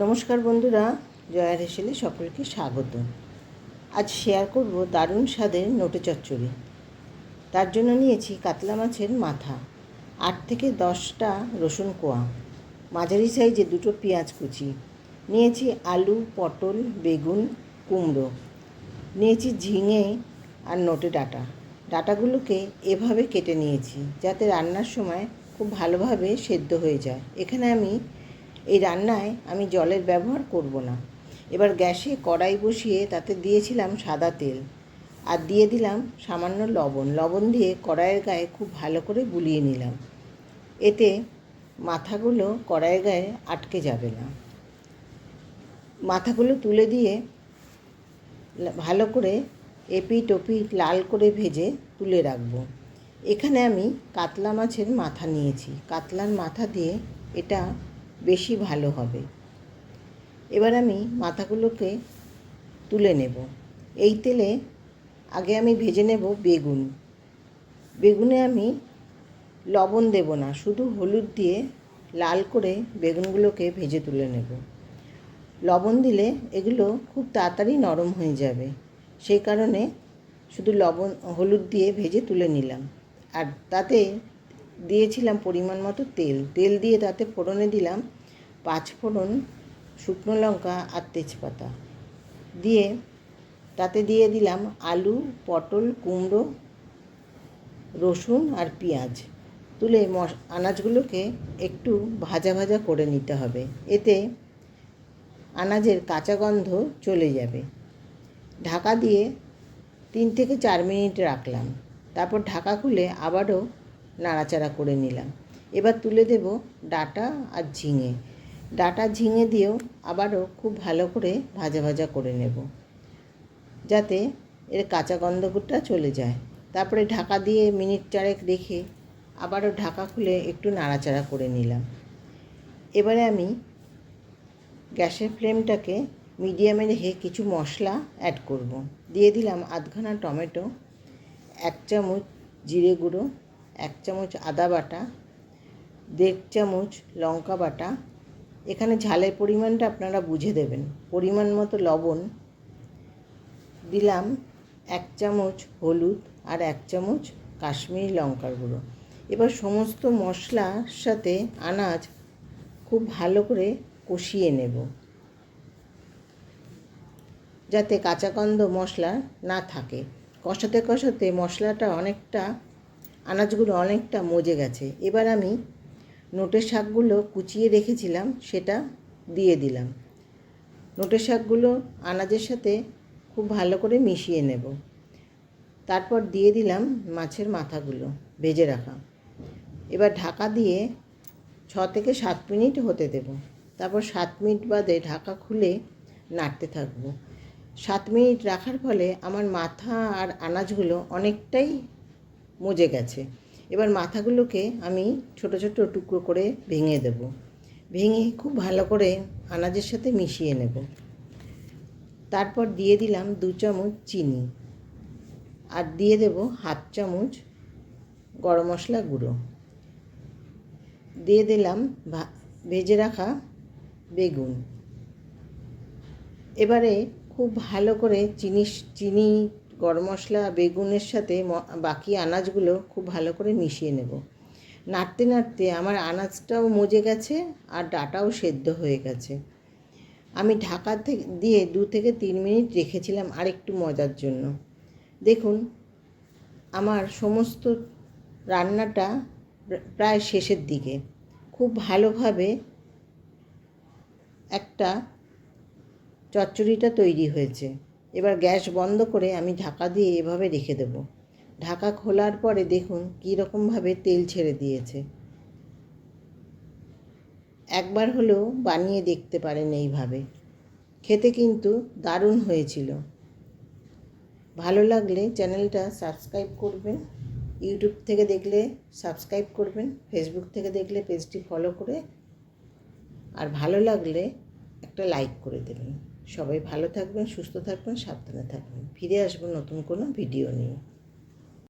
নমস্কার বন্ধুরা, জয়া হেসেলে সকলকে স্বাগত। আজ শেয়ার করব দারুণ স্বাদের নোটে চচ্চড়ি। তার জন্য নিয়েছি কাতলা মাছের মাথা, আট থেকে দশটা রসুন কোয়া, মাঝারি সাইজে দুটো পেঁয়াজ কুচি, নিয়েছি আলু, পটল, বেগুন, কুমড়ো, নিয়েছি ঝিঙে আর নোটে ডাটা। ডাটাগুলোকে এভাবে কেটে নিয়েছি যাতে রান্নার সময় খুব ভালোভাবে সেদ্ধ হয়ে যায়। এখানে আমি এই রান্নায় আমি জলের ব্যবহার করব না। এবার গ্যাসে কড়াই বসিয়ে তাতে দিয়েছিলাম সাদা তেল আর দিয়ে দিলাম সামান্য লবণ। লবণ দিয়ে কড়াইয়ের গায়ে খুব ভালো করে বুলিয়ে নিলাম। এতে মাথাগুলো কড়াইয়ের গায়ে আটকে যাবে না। মাথাগুলো তুলে দিয়ে ভালো করে এপি ওপিট লাল করে ভেজে তুলে রাখব। এখানে আমি কাতলা মাছের মাথা নিয়েছি। কাতলার মাথা দিয়ে এটা বেশি ভালো হবে। এবার আমি মাথাগুলোকে তুলে নেব। এই তেলে আগে আমি ভেজে নেব বেগুন। বেগুনে আমি লবণ দেব না, শুধু হলুদ দিয়ে লাল করে বেগুনগুলোকে ভেজে তুলে নেব। লবণ দিলে এগুলো খুব তাড়াতাড়ি নরম হয়ে যাবে। সেই কারণে শুধু লবণ, হলুদ দিয়ে ভেজে তুলে নিলাম। আর তাতে দিয়েছিলাম পরিমাণ মতো তেল। তেল দিয়ে তাতে ফোড়নে দিলাম পাঁচ ফোড়ন শুকনো লঙ্কা আর তেজপাতা। দিয়ে তাতে দিয়ে দিলাম আলু, পটল, কুমড়ো, রসুন আর পেঁয়াজ। তুলে মশ, আনাজগুলোকে একটু ভাজা ভাজা করে নিতে হবে। এতে আনাজের কাঁচা গন্ধ চলে যাবে। ঢাকা দিয়ে তিন থেকে চার মিনিট রাখলাম। তারপর ঢাকা খুলে আবারও নাড়াচাড়া করে নিলাম। এবার তুলে দেব ডাটা আর ঝিঙে। ডাটা ঝিঙে দিয়েও আবারও খুব ভালো করে ভাজা ভাজা করে নেব, যাতে এর কাঁচা গন্ধটা চলে যায়। তারপরে ঢাকা দিয়ে মিনিট চারেক রেখে আবারও ঢাকা খুলে একটু নাড়াচাড়া করে নিলাম। এবারে আমি গ্যাসের ফ্লেমটাকে মিডিয়ামে রেখে কিছু মশলা অ্যাড করব। দিয়ে দিলাম আধখানা টমেটো, এক চামচ জিরে গুঁড়ো এক চামচ আদা বাটা, দেড় চামচ লঙ্কা বাটা। এখানে ঝালের পরিমাণটা আপনারা বুঝে দেবেন। পরিমাণ মতো লবণ দিলাম এক চামচ হলুদ আর এক চামচ কাশ্মীরি লঙ্কার গুঁড়ো। এবার সমস্ত মশলার সাথে আনাজ খুব ভালো করে কষিয়ে নেব। যাতে কাঁচা গন্ধ মশলা না থাকে। কষাতে কষাতে মশলাটা অনেকটা আনাজগুলো অনেকটা মজে গেছে। এবার আমি নোটের শাকগুলো কুচিয়ে রেখেছিলাম, সেটা দিয়ে দিলাম। নোটের শাকগুলো আনাজের সাথে খুব ভালো করে মিশিয়ে নেব। তারপর দিয়ে দিলাম মাছের মাথাগুলো, ভেজে রাখা। এবার ঢাকা দিয়ে ছ থেকে সাত মিনিট হতে দেব। তারপর সাত মিনিট বাদে ঢাকা খুলে নাড়তে থাকব। সাত মিনিট রাখার ফলে আমার মাথা আর আনাজগুলো অনেকটাই মজে গেছে। এবার মাথাগুলোকে আমি ছোট ছোট টুকরো করে ভেঙে দেব। ভেঙে খুব ভালো করে আনাজের সাথে মিশিয়ে নেব। তারপর দিয়ে দিলাম দু চামচ চিনি। আর দিয়ে দেব হাফ চামচ গরম মশলা গুঁড়ো। দিয়ে দিলাম ভেজে রাখা বেগুন। এবারে খুব ভালো করে চিনি চিনি গরম মশলা, বেগুনের সাথে বাকি আনাজগুলো খুব ভালো করে মিশিয়ে নেব। নাড়তে নাড়তে আমার আনাজটাও মজে গেছে আর ডাটাও সেদ্ধ হয়ে গেছে। আমি ঢাকা থেকে দিয়ে দু থেকে তিন মিনিট রেখেছিলাম আর একটু মজার জন্য। দেখুন, আমার সমস্ত রান্নাটা প্রায় শেষের দিকে। খুব ভালোভাবে একটা চচ্চড়িটা তৈরি হয়েছে। এবার গ্যাস বন্ধ করে আমি ঢাকা দিয়ে এভাবে রেখে দেবো। ঢাকা খোলার পরে দেখুন কী রকমভাবে তেল ছেড়ে দিয়েছে। একবার হলেও বানিয়ে দেখতে পারেন এইভাবে। খেতে কিন্তু দারুণ হয়েছিল। ভালো লাগলে চ্যানেলটা সাবস্ক্রাইব করবেন, ইউটিউব থেকে দেখলে সাবস্ক্রাইব করবেন, ফেসবুক থেকে দেখলে পেজটি ফলো করে, আর ভালো লাগলে একটা লাইক করে দেবেন। সবাই ভালো থাকবেন সুস্থ থাকবেন সাবধানে থাকবেন। ফিরে আসব নতুন কোনো ভিডিও নিয়ে।